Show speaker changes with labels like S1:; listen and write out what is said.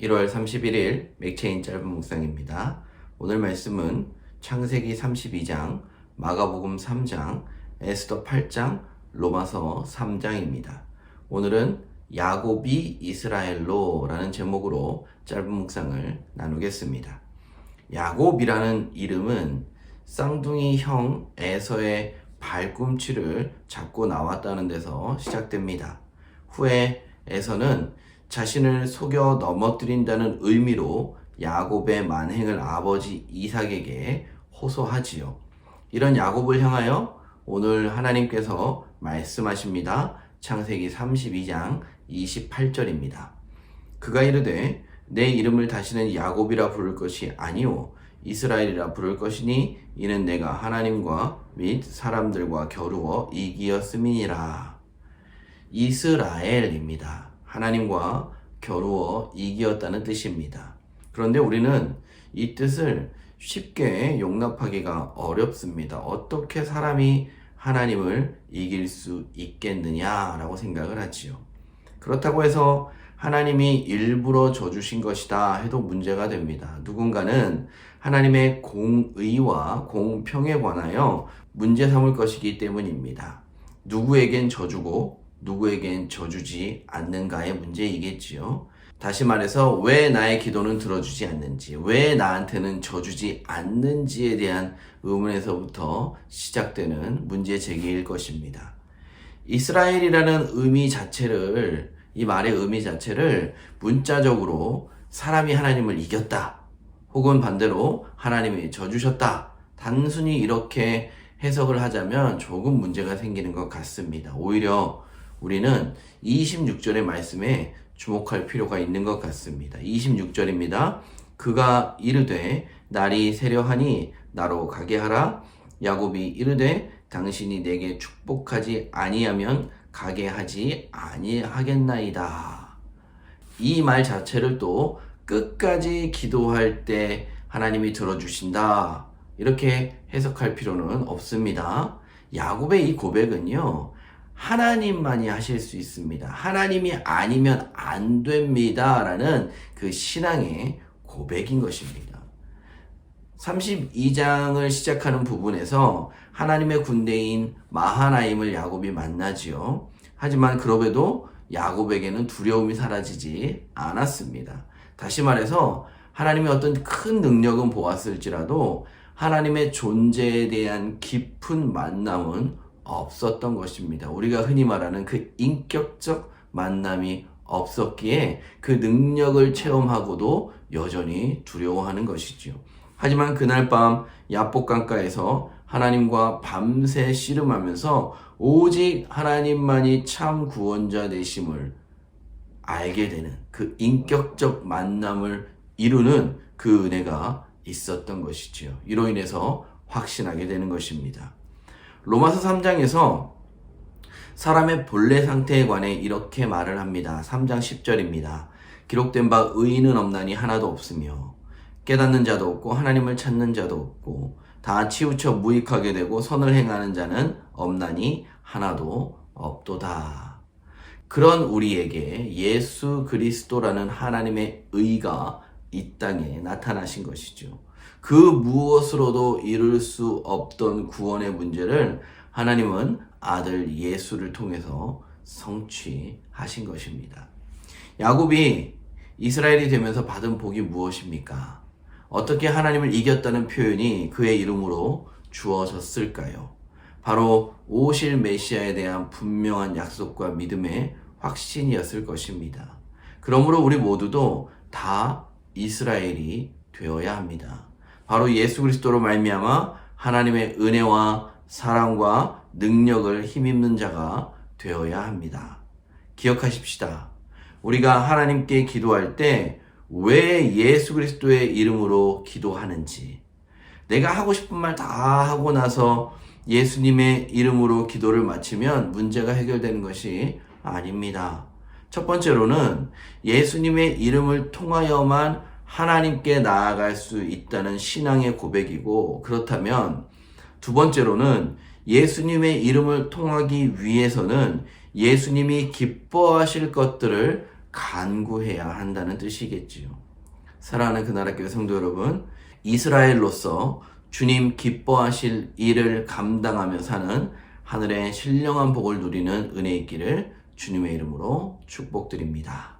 S1: 1월 31일 맥체인 짧은 묵상입니다. 오늘 말씀은 창세기 32장, 마가복음 3장, 에스더 8장, 로마서 3장입니다. 오늘은 야곱이 이스라엘로 라는 제목으로 짧은 묵상을 나누겠습니다. 야곱이라는 이름은 쌍둥이 형 에서의 발꿈치를 잡고 나왔다는 데서 시작됩니다. 후에 에서는 자신을 속여 넘어뜨린다는 의미로 야곱의 만행을 아버지 이삭에게 호소하지요. 이런 야곱을 향하여 오늘 하나님께서 말씀하십니다. 창세기 32장 28절입니다. 그가 이르되 내 이름을 다시는 야곱이라 부를 것이 아니오 이스라엘이라 부를 것이니 이는 내가 하나님과 및 사람들과 겨루어 이기었음이니라. 이스라엘입니다. 하나님과 겨루어 이기었다는 뜻입니다. 그런데 우리는 이 뜻을 쉽게 용납하기가 어렵습니다. 어떻게 사람이 하나님을 이길 수 있겠느냐라고 생각을 하지요. 그렇다고 해서 하나님이 일부러 져주신 것이다 해도 문제가 됩니다. 누군가는 하나님의 공의와 공평에 관하여 문제 삼을 것이기 때문입니다. 누구에겐 져주고 누구에겐 져주지 않는가의 문제이겠지요. 다시 말해서 왜 나의 기도는 들어주지 않는지, 왜 나한테는 져주지 않는지에 대한 의문에서부터 시작되는 문제 제기일 것입니다. 이스라엘이라는 의미 자체를, 이 말의 의미 자체를 문자적으로 사람이 하나님을 이겼다. 혹은 반대로 하나님이 져주셨다. 단순히 이렇게 해석을 하자면 조금 문제가 생기는 것 같습니다. 오히려 우리는 26절의 말씀에 주목할 필요가 있는 것 같습니다. 26절입니다. 그가 이르되 날이 세려하니 나로 가게 하라. 야곱이 이르되 당신이 내게 축복하지 아니하면 가게 하지 아니하겠나이다. 이 말 자체를 또 끝까지 기도할 때 하나님이 들어주신다. 이렇게 해석할 필요는 없습니다. 야곱의 이 고백은요, 하나님만이 하실 수 있습니다. 하나님이 아니면 안 됩니다. 라는 그 신앙의 고백인 것입니다. 32장을 시작하는 부분에서 하나님의 군대인 마하나임을 야곱이 만나지요. 하지만 그럼에도 야곱에게는 두려움이 사라지지 않았습니다. 다시 말해서 하나님의 어떤 큰 능력은 보았을지라도 하나님의 존재에 대한 깊은 만남은 없었던 것입니다. 우리가 흔히 말하는 그 인격적 만남이 없었기에 그 능력을 체험하고도 여전히 두려워하는 것이지요. 하지만 그날 밤 야복강가에서 하나님과 밤새 씨름하면서 오직 하나님만이 참 구원자 되심을 알게 되는 그 인격적 만남을 이루는 그 은혜가 있었던 것이지요. 이로 인해서 확신하게 되는 것입니다. 로마서 3장에서 사람의 본래 상태에 관해 이렇게 말을 합니다. 3장 10절입니다. 기록된 바 의인은 없나니 하나도 없으며 깨닫는 자도 없고 하나님을 찾는 자도 없고 다 치우쳐 무익하게 되고 선을 행하는 자는 없나니 하나도 없도다. 그런 우리에게 예수 그리스도라는 하나님의 의가 이 땅에 나타나신 것이죠. 그 무엇으로도 이룰 수 없던 구원의 문제를 하나님은 아들 예수를 통해서 성취하신 것입니다. 야곱이 이스라엘이 되면서 받은 복이 무엇입니까? 어떻게 하나님을 이겼다는 표현이 그의 이름으로 주어졌을까요? 바로 오실 메시아에 대한 분명한 약속과 믿음의 확신이었을 것입니다. 그러므로 우리 모두도 다 이스라엘이 되어야 합니다. 바로 예수 그리스도로 말미암아 하나님의 은혜와 사랑과 능력을 힘입는 자가 되어야 합니다. 기억하십시다. 우리가 하나님께 기도할 때 왜 예수 그리스도의 이름으로 기도하는지, 내가 하고 싶은 말 다 하고 나서 예수님의 이름으로 기도를 마치면 문제가 해결되는 것이 아닙니다. 첫 번째로는 예수님의 이름을 통하여만 하나님께 나아갈 수 있다는 신앙의 고백이고, 그렇다면 두 번째로는 예수님의 이름을 통하기 위해서는 예수님이 기뻐하실 것들을 간구해야 한다는 뜻이겠지요. 사랑하는 그 나라 교회 성도 여러분, 이스라엘로서 주님 기뻐하실 일을 감당하며 사는 하늘의 신령한 복을 누리는 은혜 있기를 주님의 이름으로 축복드립니다.